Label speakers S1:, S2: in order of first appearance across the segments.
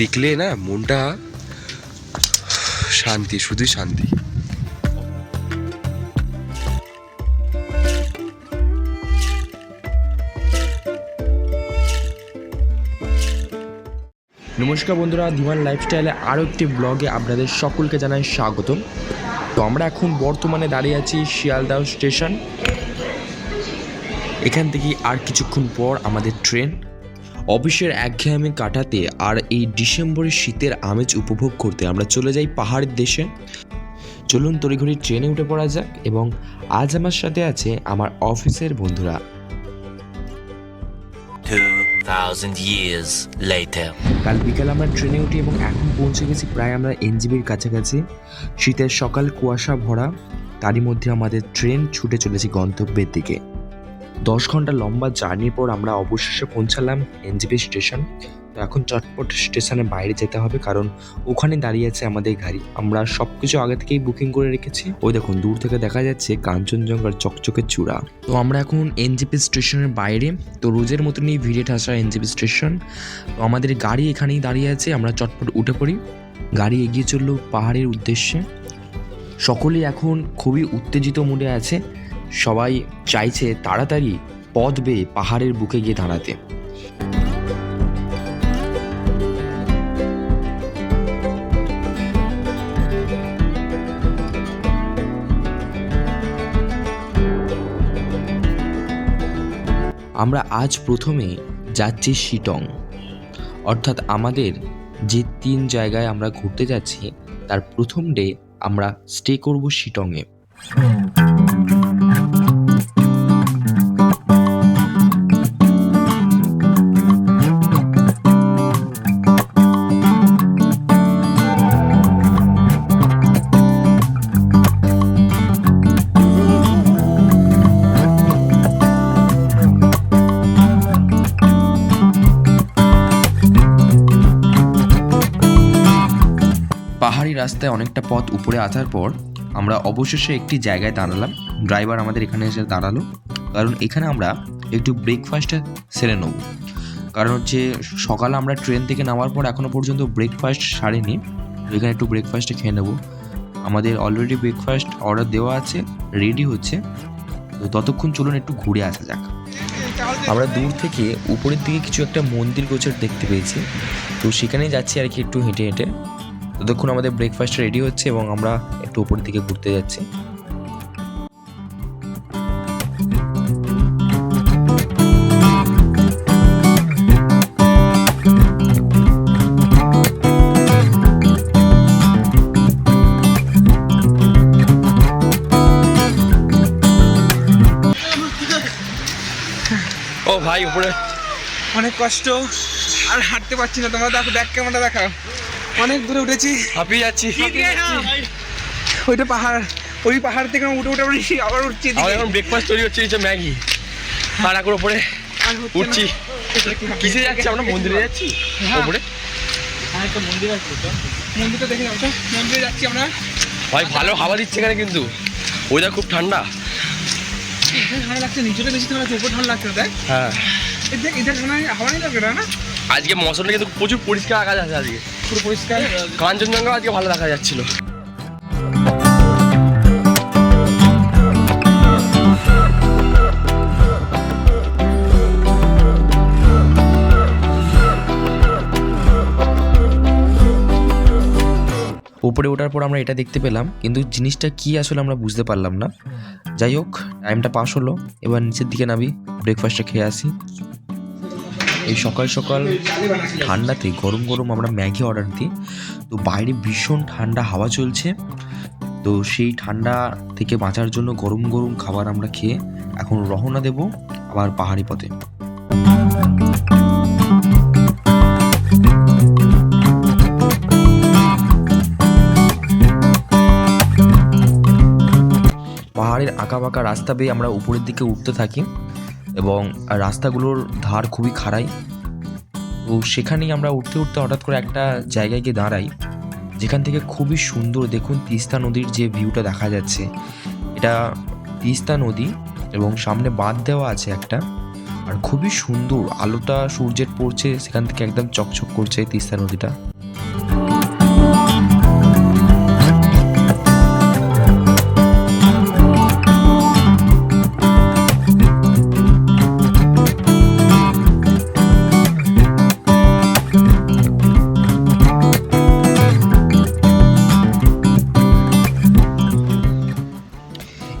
S1: দেখলে না মনটা শান্তি, শুধুই শান্তি।
S2: নমস্কার বন্ধুরা ধীমান লাইফস্টাইলে আরও একটি ব্লগে আপনাদের সকলকে জানাই স্বাগতম। তো আমরা এখন বর্তমানে দাঁড়িয়ে আছি শিয়ালদাহ স্টেশন। এখান থেকে আর কিছুক্ষণ পর আমাদের ট্রেন। অফিসের একঘেয়েমি কাটাতে আর এই ডিসেম্বরের শীতের আমেজ উপভোগ করতে আমরা চলে যাই পাহাড়ের দেশে। চলুন তড়িঘড়ি ট্রেনে উঠে পড়া যাক এবং আজ আমার সাথে আছে আমার অফিসের বন্ধুরা।
S3: 2,000 years later.
S2: কাল বিকাল আমরা ট্রেনে উঠি এবং এখন পৌঁছে গেছি প্রায় আমরা এনজিবির কাছাকাছি। শীতের সকাল কুয়াশা ভরা তারই মধ্যে আমাদের ট্রেন ছুটে চলেছে গন্তব্যের দিকে। দশ ঘণ্টা লম্বা জার্নির পর আমরা অবশেষে পৌঁছালাম এনজিবি স্টেশন। তো এখন চটপট স্টেশনের বাইরে যেতে হবে কারণ ওখানে দাঁড়িয়ে আছে আমাদের গাড়ি। আমরা সব কিছু আগে থেকেই বুকিং করে রেখেছি। ওই দেখুন, দূর থেকে দেখা যাচ্ছে কাঞ্চনজঙ্ঘার চকচকে চূড়া। তো আমরা এখন এনজিপি স্টেশনের বাইরে। তো রোজের মতনই ভিড়ে ঠাসা এনজিপি স্টেশন। তো আমাদের গাড়ি এখানেই দাঁড়িয়ে আছে, আমরা চটপট উঠে পড়ি। গাড়ি এগিয়ে চলল পাহাড়ের উদ্দেশ্যে। সকলেই এখন খুবই উত্তেজিত মুডে আছে। সবাই চাইছে তাড়াতাড়ি পথ বেয়ে পাহাড়ের বুকে গিয়ে দাঁড়াতে। আমরা আজ প্রথমে যাচ্ছি শিটং। অর্থাৎ আমাদের যে তিন জায়গায় আমরা ঘুরতে যাচ্ছি, তার প্রথম ডে আমরা স্টে করব শিটংয়ে। রাস্তায় অনেকটা পথ উপরে আসার পর আমরা অবশেষে একটি জায়গায় দাঁড়ালাম। ড্রাইভার আমাদের এখানে এসে দাঁড়াল। কারণ এখানে আমরা একটু ব্রেকফাস্টটা সেরে নেব। কারণ হচ্ছে সকালে আমরা ট্রেন থেকে নামার পর এখনও পর্যন্ত ব্রেকফাস্ট সারিনি। এখানে একটু ব্রেকফাস্টে খেয়ে নেব। আমাদের অলরেডি ব্রেকফাস্ট অর্ডার দেওয়া আছে রেডি হচ্ছে। তো ততক্ষণ চলুন একটু ঘুরে আসা যাক। আমরা দূর থেকে উপরের দিকে কিছু একটা মন্দির গোচর দেখতে পেয়েছি। তো সেখানেই যাচ্ছি আর কি একটু হেঁটে হেঁটে। ততক্ষণ আমাদের ব্রেকফাস্ট রেডি হচ্ছে এবং আমরা একটু উপরের দিকে ঘুরতে যাচ্ছি।
S1: ও ভাই উপরে।
S4: অনেক কষ্ট। আর হাঁটতে পারছি না। তোমরা দেখো ব্যাক ক্যামেরা দেখাও। অনেক দূরে উঠেছি।
S1: হাঁপিয়ে যাচ্ছি।
S4: ওইটা পাহাড় ওই পাহাড় থেকে উঠে উঠে আমরা আবার উঠছি এদিকে।
S1: এখন ব্রেকফাস্ট তৈরি হচ্ছে নিচে ম্যাগি। আর
S4: হচ্ছে না।
S1: উঠছি কিসে যাচ্ছি? আমরা মন্দিরে যাচ্ছি?
S4: হ্যাঁ।
S1: উপরে।
S4: মন্দিরটা দেখে মন্দিরে যাচ্ছি আমরা।
S1: ভাই ভালো হাওয়া দিচ্ছে এখানে কিন্তু। ওইটা খুব ঠান্ডা।
S4: লাগছে নিচেটা বেশি ঠান্ডা লাগছে উপর ঠান্ডা লাগছে তাই
S1: হ্যাঁ।
S4: ঠান্ডা হাওয়া নেই লাগবে না না?
S1: আজকে মৌসুমটা কিন্তু প্রচুর পরিষ্কার আকাশ আছে আজকে।
S4: পুরো পরিষ্কার।
S1: কাঞ্চনজঙ্ঘা আজকে ভালো দেখা যাচ্ছিল।
S2: উপরে ওঠার পর আমরা এটা দেখতে পেলাম কিন্তু জিনিসটা কি আসলে আমরা বুঝতে পারলাম না। যাই হোক টাইমটা পাস হলো। এবার নিচের দিকে নামি ব্রেকফাস্টটা খেয়ে আসি। এই সকাল সকাল ঠান্ডাতে, গরম গরম আমরা ম্যাগি অর্ডার দিই। তো বাইরে ভীষণ ঠান্ডা, হাওয়া চলছে। তো সেই ঠান্ডা থেকে বাঁচার জন্য গরম গরম খাবার আমরা খেয়ে এখন রওনা দেব আবার পাহাড়ি পথে। পাহাড়ের আঁকা বাঁকা রাস্তা বেয়ে আমরা উপরের দিকে উঠতে থাকি। এবং রাস্তাগুলোর ধার খুবই খাড়াই। তো সেখানেই আমরা উঠতে উঠতে হঠাৎ করে একটা জায়গায় গিয়ে দাঁড়াই, যেখান থেকে খুবই সুন্দর দেখুন তিস্তা নদীর যে ভিউটা দেখা যাচ্ছে। এটা তিস্তা নদী এবং সামনে বাঁধ দেওয়া আছে একটা আর খুবই সুন্দর, আলোটা সূর্যের পড়ছে সেখান থেকে একদম চকচক করছে তিস্তা নদীটা।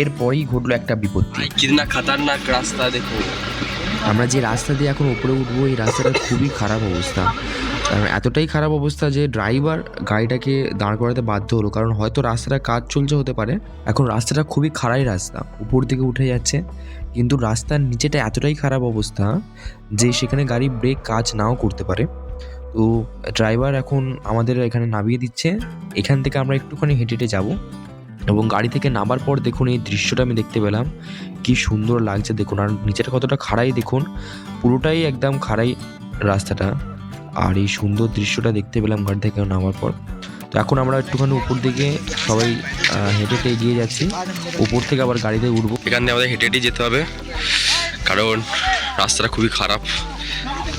S2: এরপরেই ঘটলো একটা বিপত্তি।
S1: কিতনা খতরনাক রাস্তা দেখো।
S2: আমরা যে রাস্তা দিয়ে এখন উপরে উঠবো এই রাস্তাটা খুবই খারাপ অবস্থা। কারণ এতটাই খারাপ অবস্থা যে ড্রাইভার গাড়িটাকে দাঁড় করাতে বাধ্য হলো কারণ হয়তো রাস্তাটা কাজ চলছে হতে পারে। এখন রাস্তাটা খুবই খারাই রাস্তা উপর দিকে উঠে যাচ্ছে। কিন্তু রাস্তার নিচেটা এতটাই খারাপ অবস্থা যে সেখানে গাড়ি ব্রেক কাজ নাও করতে পারে। তো ড্রাইভার এখন আমাদের এখানে নামিয়ে দিচ্ছে। এখান থেকে আমরা একটুখানি হেঁটে হেঁটে যাব। এবং গাড়ি থেকে নামার পর দেখুন এই দৃশ্যটা আমি দেখতে পেলাম। কি সুন্দর লাগছে দেখুন। আর নিচের কতটা খাড়াই দেখুন। পুরোটাই একদম খাড়াই রাস্তাটা। আর এই সুন্দর দৃশ্যটা দেখতে পেলাম গাড়ি থেকে নামার পর। তো এখন আমরা একটুখানি উপর দিকে সবাই হেঁটে হেঁটে এগিয়ে যাচ্ছি। উপর থেকে আবার গাড়িতে উঠবো।
S1: এখান দিয়ে আমাদের হেঁটে হেঁটে যেতে হবে। কারণ রাস্তাটা খুবই খারাপ।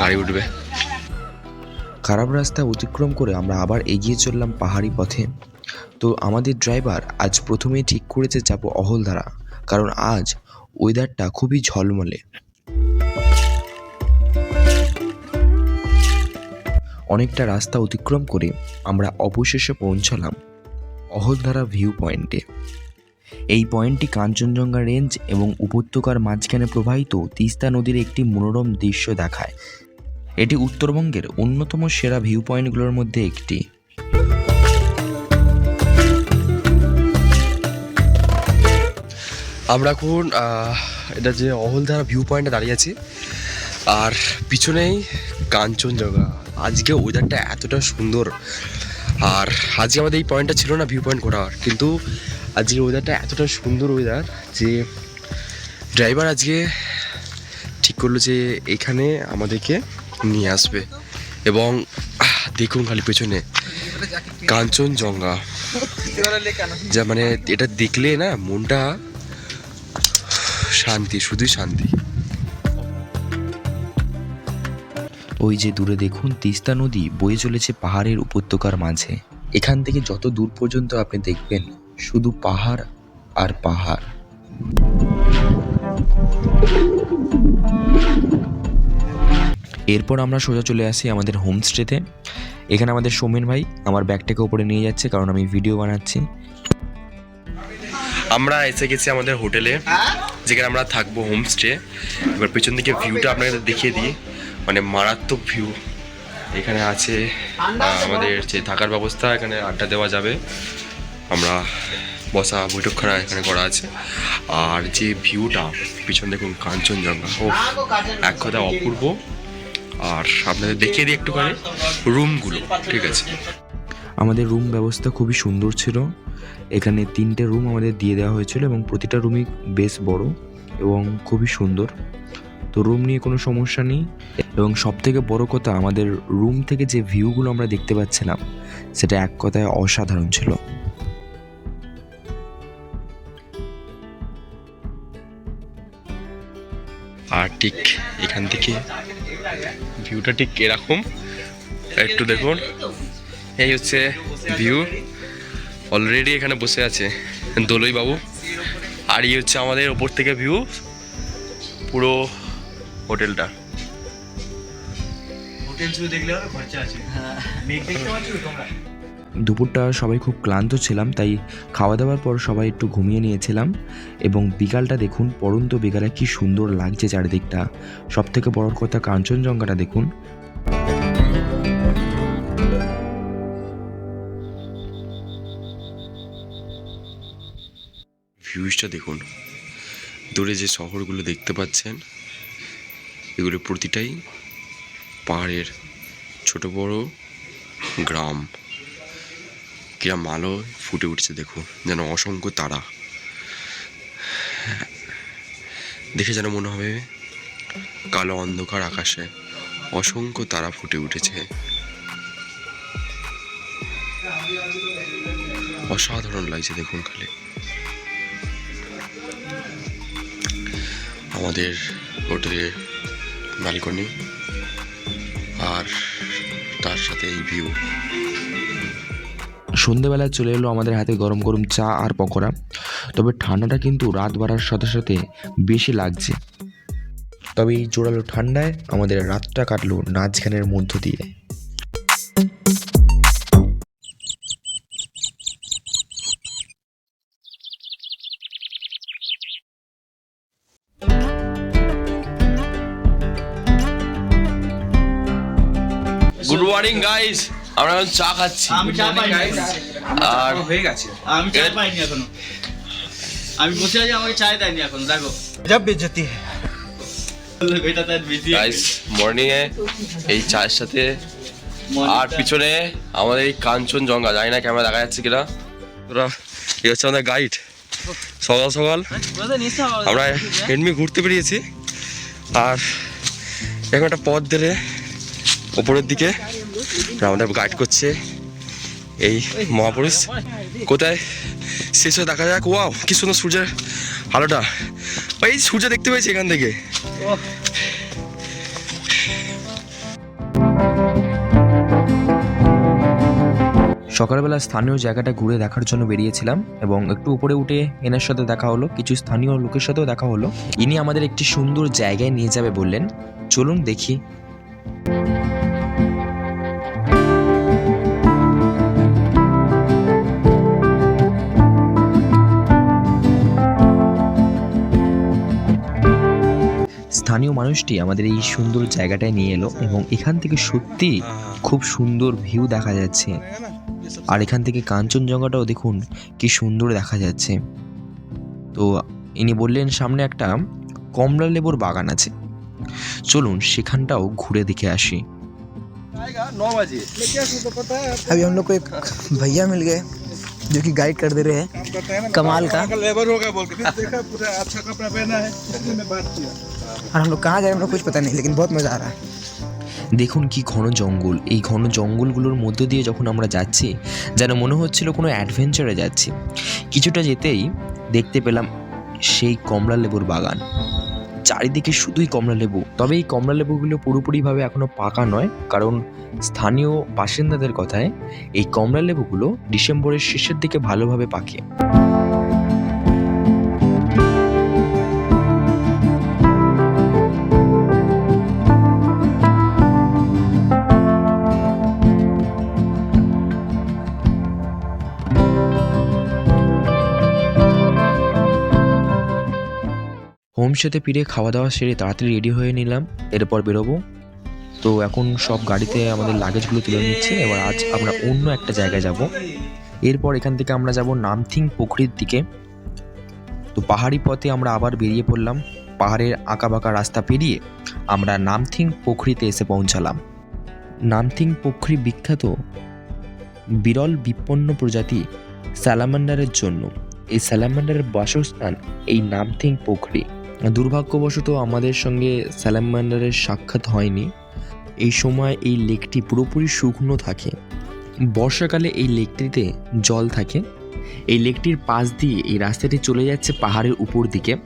S1: গাড়ি উঠবে।
S2: খারাপ রাস্তা অতিক্রম করে আমরা আবার এগিয়ে চললাম পাহাড়ি পথে। তো আমাদের ড্রাইভার আজ প্রথমেই ঠিক করেছে যাব অহলধারা কারণ আজ ওয়েদারটা খুবই ঝলমলে। অনেকটা রাস্তা অতিক্রম করে আমরা অবশেষে পৌঁছালাম অহলধারা ভিউ পয়েন্টে এই পয়েন্টটি কাঞ্চনজঙ্ঘা রেঞ্জ এবং উপত্যকার মাঝখানে প্রবাহিত তিস্তা নদীর একটি মনোরম দৃশ্য দেখায়। এটি উত্তরবঙ্গের অন্যতম সেরা ভিউ পয়েন্টগুলোর মধ্যে একটি।
S1: আমরা এখন এটা যে অহলধারা ভিউ পয়েন্টে দাঁড়িয়ে আছি। আর পিছনেই কাঞ্চনজঙ্ঘা। আজকে ওয়েদারটা এতটা সুন্দর। আর আজকে আমাদের এই পয়েন্টটা ছিল না ভিউ পয়েন্ট করার কিন্তু আজকে ওয়েদারটা এতটা সুন্দর ওয়েদার যে ড্রাইভার আজকে ঠিক করল যে এখানে আমাদেরকে নিয়ে আসবে। এবং দেখুন খালি পেছনে। কাঞ্চনজঙ্ঘা। যা মানে এটা দেখলে না মনটা শান্তি, শুধুই শান্তি।
S2: ওই যে দূরে দেখুন, তিস্তা নদী বয়ে চলেছে পাহাড়ের উপত্যকার মাঝে। এখান থেকে যত দূর পর্যন্ত আপনি দেখবেন, শুধু পাহাড় আর পাহাড়। এরপর আমরা সোজা চলে আসি আমাদের হোমস্টেতে। এখানে আমাদের সৌমেন ভাই আমার ব্যাগটাকে উপরে নিয়ে যাচ্ছে, কারণ আমি ভিডিও বানাচ্ছি।
S1: আমরা এসে গেছি আমাদের হোটেলে, যেখানে আমরা থাকব হোমস্টে এবার পেছন দিকে ভিউটা আপনাকে দেখিয়ে দিই। মানে মারাত্মক ভিউ এখানে আছে আমাদের যে থাকার ব্যবস্থা, এখানে আড্ডা দেওয়া যাবে। আমরা বসা বৈঠক বৈঠকখানা এখানে করা আছে। আর যে ভিউটা পিছন দেখুন কাঞ্চনজঙ্ঘা। ও এক কথা অপূর্ব। আর আপনাদের দেখিয়ে দিই একটুখানি রুমগুলো ঠিক আছে?
S2: আমাদের রুম ব্যবস্থা খুবই সুন্দর ছিল। এখানে তিনটে রুম আমাদের দিয়ে দেওয়া হয়েছিল এবং প্রতিটা রুমই বেশ বড় এবং খুবই সুন্দর। তো রুম নিয়ে কোনো সমস্যা নেই এবং সব থেকে বড় কথা, আমাদের রুম থেকে যে ভিউগুলো আমরা দেখতে পাচ্ছিলাম, সেটা এক কথায় অসাধারণ ছিল।
S1: আর ঠিক এখান থেকে ভিউটা ঠিক এরকম। একটু দেখুন। এই হচ্ছে ভিউ অলরেডি এখানে বসে আছে দোলই বাবু আর এই হচ্ছে আমাদের ওপর থেকে ভিউ পুরো হোটেলটা।
S2: দুপুরটা সবাই খুব ক্লান্ত ছিলাম তাই খাওয়া দাওয়ার পর সবাই একটু ঘুমিয়ে নিয়েছিলাম। এবং বিকালটা দেখুন পরন্ত বিকালে কি সুন্দর লাগছে চারিদিকটা। সব থেকে বড় কথা কাঞ্চনজঙ্ঘাটা দেখুন।
S1: ভিউজটা দেখুন। দূরে যে শহরগুলো দেখতে পাচ্ছেন, এগুলো প্রতিটাই পাহাড়ের ছোট বড় গ্রাম। কিরম আলো ফুটে উঠছে দেখুন, যেন অসংখ্য তারা। দেখে যেন মনে হবে কালো অন্ধকার আকাশে অসংখ্য তারা ফুটে উঠেছে। অসাধারণ লাগছে দেখুন খালি। আমাদের হোটেলের ব্যালকনি আর তার সাথে এই ভিউ
S2: সন্ধেবেলায় চলে এলো আমাদের হাতে গরম গরম চা আর পকোড়া। তবে ঠান্ডাটা কিন্তু রাত বাড়ার সাথে সাথে বেশি লাগছে। তবে এই জোরালো ঠান্ডায় আমাদের রাতটা কাটলো নাচ গানের মধ্য দিয়ে।
S1: মর্নিং গাইস আমরা এখন চা খাচ্ছি।
S5: আমি চা পাইনি।
S1: আর
S4: হয়ে গেছে।
S5: আমি চা পাইনি এখনও। আমি বসে আছি আমাকে চায় দেয়নি এখন দেখো।
S4: জব বেজতি
S5: এটা তার বিজি
S1: গাইস মর্নিং এ এই চায়ের সাথে আর পিছনে আমাদের এই কাঞ্চনজঙ্ঘা জানি না ক্যামেরা দেখা যাচ্ছে কিনা। তোরা এই হচ্ছে আমাদের গাইড সকাল সকাল। আমরা এমনি ঘুরতে বেরিয়েছি। আর এখন একটা পথ ধরে ওপরের দিকে আমাদের গাইড করছে এই মহাপুরুষ। কোথায়? শেষ হয়ে দেখা যাক। ওয়াও কি সুন্দর সূর্যের আলোটা। এই সূর্য দেখতে পেয়েছি এখান থেকে।
S2: সকালবেলা স্থানীয় জায়গাটা ঘুরে দেখার জন্য বেরিয়েছিলাম এবং একটু উপরে উঠে এনার সাথে দেখা হলো, কিছু স্থানীয় লোকের সাথেও দেখা হলো। ইনি আমাদের একটি সুন্দর জায়গায় নিয়ে যাবে বললেন। চলুন দেখি স্থানীয় মানুষটি আমাদের এই সুন্দর জায়গাটায় নিয়ে এলো এবং এখান থেকে সত্যি খুব সুন্দর ভিউ দেখা যাচ্ছে আর এখান থেকে কাঞ্চনজঙ্ঘাটাও দেখুন কি সুন্দর দেখা যাচ্ছে তো ইনি বললেন সামনে একটা কমলা লেবুর বাগান আছে চলুন সেখানটাও ঘুরে দেখে আসি
S6: अभी हम लोग को एक भैया मिल गए जो कि गाइड कर दे रहे हैं कमाल का
S4: लेबर होगा बोल के देखा पूरा अच्छा कपड़ा पहना है इसलिए बात किया
S6: और हम लोग कहाँ जा रहे हैं हम लोग कुछ पता नहीं लेकिन बहुत मज़ा आ रहा है
S2: দেখুন কি ঘন জঙ্গল এই ঘন জঙ্গলগুলোর মধ্য দিয়ে যখন আমরা যাচ্ছি যেন মনে হচ্ছিল কোনো অ্যাডভেঞ্চারে যাচ্ছি কিছুটা যেতেই দেখতে পেলাম সেই কমলা লেবুর বাগান চারিদিকে শুধুই কমলা লেবু। তবে এই কমলা লেবুগুলো পুরোপুরিভাবে এখনও পাকা নয়, কারণ স্থানীয় বাসিন্দাদের কথায় এই কমলা লেবুগুলো ডিসেম্বরের শেষের দিকে ভালোভাবে পাকে। হোমস্টেতে ফিরে খাওয়া দাওয়া সেরে তাড়াতাড়ি রেডি হয়ে নিলাম। এরপর বেরোবো। তো এখন সব গাড়িতে আমাদের লাগেজগুলো তুলে নিচ্ছে। এবার আজ আমরা অন্য একটা জায়গায় যাব। এরপর এখান থেকে আমরা যাব নামথিং পুকুরির দিকে। তো পাহাড়ি পথে আমরা আবার বেরিয়ে পড়লাম। পাহাড়ের আঁকাবাঁকা রাস্তা পেরিয়ে আমরা নামথিং পুখরিতে এসে পৌঁছালাম। নামথিং পুখরি বিখ্যাত বিরল বিপন্ন প্রজাতি স্যালামান্ডারের জন্য। এই স্যালামান্ডারের বাসস্থান এই নামথিং পুখরি। দুর্ভাগ্যবশত আমাদের সঙ্গে স্যালামান্ডারের সাক্ষাৎ হয়নি। এই সময় এই লেকটি পুরোপুরি শুকনো থাকে। বর্ষাকালে এই লেকটিতে জল থাকে। এই লেকটির পাশ দিয়ে এই রাস্তাটি চলে যাচ্ছে পাহাড়ের উপর দিকে।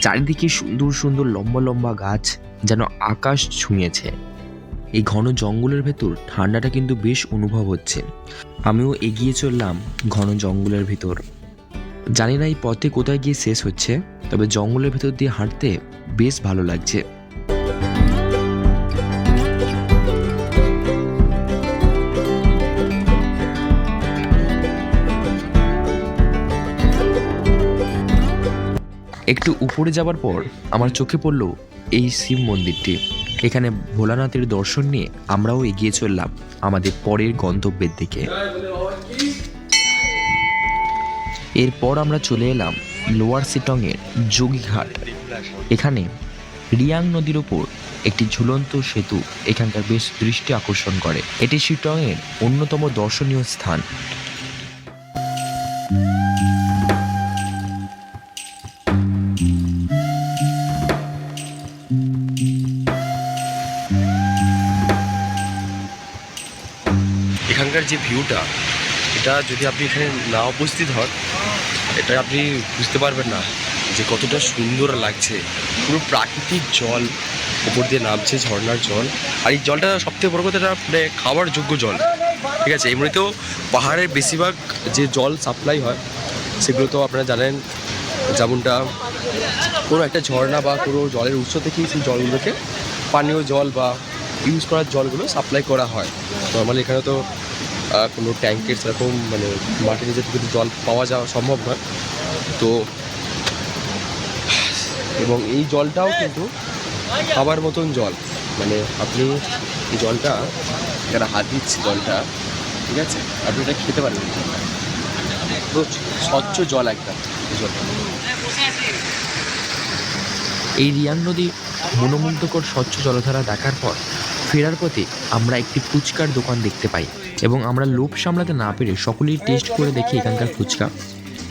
S2: চারিদিকে সুন্দর সুন্দর লম্বা লম্বা গাছ যেন আকাশ ছুঁয়েছে। এই ঘন জঙ্গলের ভেতর ঠান্ডাটা কিন্তু বেশ অনুভব হচ্ছে। আমিও এগিয়ে চললাম ঘন জঙ্গলের ভিতর। জানি না এই পথে কোথায় গিয়ে শেষ হচ্ছে। তবে জঙ্গলের ভেতর দিয়ে হাঁটতে বেশ ভালো লাগছে। একটু উপরে যাবার পর আমার চোখে পড়ল এই শিব মন্দিরটি। এখানে ভোলানাথের দর্শন নিয়ে আমরাও এগিয়ে চললাম আমাদের পরের গন্তব্যের দিকে। এরপর আমরা চলে এলাম লোয়ার সিটংয়ের যোগীঘাট। এখানে রিয়াং নদীর ওপর একটি ঝুলন্ত সেতু এখানকার বেশ দৃষ্টি আকর্ষণ করে। এটি শিটংয়ের অন্যতম দর্শনীয় স্থান।
S1: এখানকার যে ভিউটা, এটা যদি আপনি এখানে না উপস্থিত হন এটা আপনি বুঝতে পারবেন না যে কতটা সুন্দর লাগছে। পুরো প্রাকৃতিক জল উপর দিয়ে নামছে, ঝর্ণার জল। আর এই জলটা সবথেকে বড় কথা এটা মানে খাওয়ার যোগ্য জল। ঠিক আছে এমনিতেও পাহাড়ের বেশিরভাগ যে জল সাপ্লাই হয়, সেগুলো তো আপনারা জানেন, যেমনটা কোনো একটা ঝর্ণা বা কোনো জলের উৎস থেকেই সেই জলগুলোকে পানীয় জল বা ইউজ করার জলগুলো সাপ্লাই করা হয়। নর্মালি এখানে তো কোনো ট্যাঙ্কের সেরকম মানে মাটির নিচে থেকে তো জল পাওয়া যাওয়া সম্ভব নয় তো এবং এই জলটাও কিন্তু খাবার মতন জল। মানে আপনি এই জলটা, যারা হাত দিচ্ছে জলটা, ঠিক আছে? আপনি এটা খেতে জলটা। স্বচ্ছ জল একদম, এই জলটা।
S2: এই রিয়াং নদী মনোমুগ্ধকর স্বচ্ছ জলধারা দেখার পর ফেরার পথে আমরা একটি ফুচকার দোকান দেখতে পাই। এবং আমরা লোভ সামলাতে না পেরে সকলেই টেস্ট করে দেখি এখানকার ফুচকা।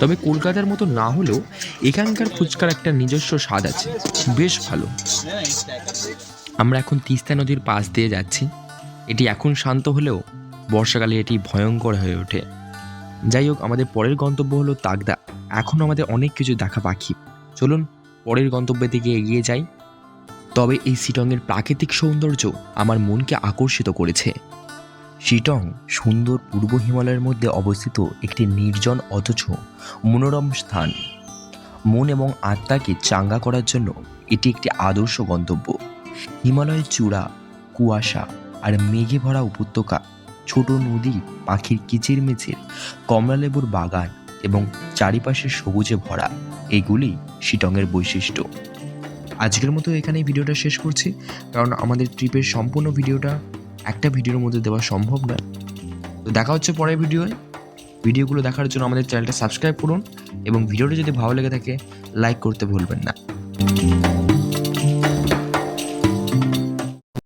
S2: তবে কলকাতার মতো না হলেও এখানকার ফুচকার একটা নিজস্ব স্বাদ আছে। বেশ ভালো। আমরা এখন তিস্তা নদীর পাশ দিয়ে যাচ্ছি। এটি এখন শান্ত হলেও বর্ষাকালে এটি ভয়ঙ্কর হয়ে ওঠে। যাই হোক, আমাদের পরের গন্তব্য হলো তাগদা। এখন আমাদের অনেক কিছু দেখা বাকি। চলুন, পরের গন্তব্যের দিকে এগিয়ে যাই। তবে এই শিটংয়ের প্রাকৃতিক সৌন্দর্য আমার মনকে আকর্ষিত করেছে। শিটং সুন্দর পূর্ব হিমালয়ের মধ্যে অবস্থিত একটি নির্জন অথচ মনোরম স্থান। মন এবং আত্মাকে চাঙ্গা করার জন্য এটি একটি আদর্শ গন্তব্য। হিমালয়ের চূড়া, কুয়াশা আর মেঘে ভরা উপত্যকা, ছোট নদী, পাখির কিচিরমিচির কমলালেবুর বাগান এবং চারিপাশে সবুজে ভরা, এগুলি শিটংয়ের বৈশিষ্ট্য। আজকের মতো এখানেই ভিডিওটা শেষ করছি। কারণ আমাদের ট্রিপের সম্পূর্ণ ভিডিওটা একটা ভিডিওর মধ্যে দেওয়া সম্ভব নয় তো দেখা হচ্ছে পরের ভিডিওয়। ভিডিওগুলো দেখার জন্য আমাদের চ্যানেলটা সাবস্ক্রাইব করুন এবং ভিডিওটি যদি ভালো লেগে থাকে, লাইক করতে ভুলবেন না।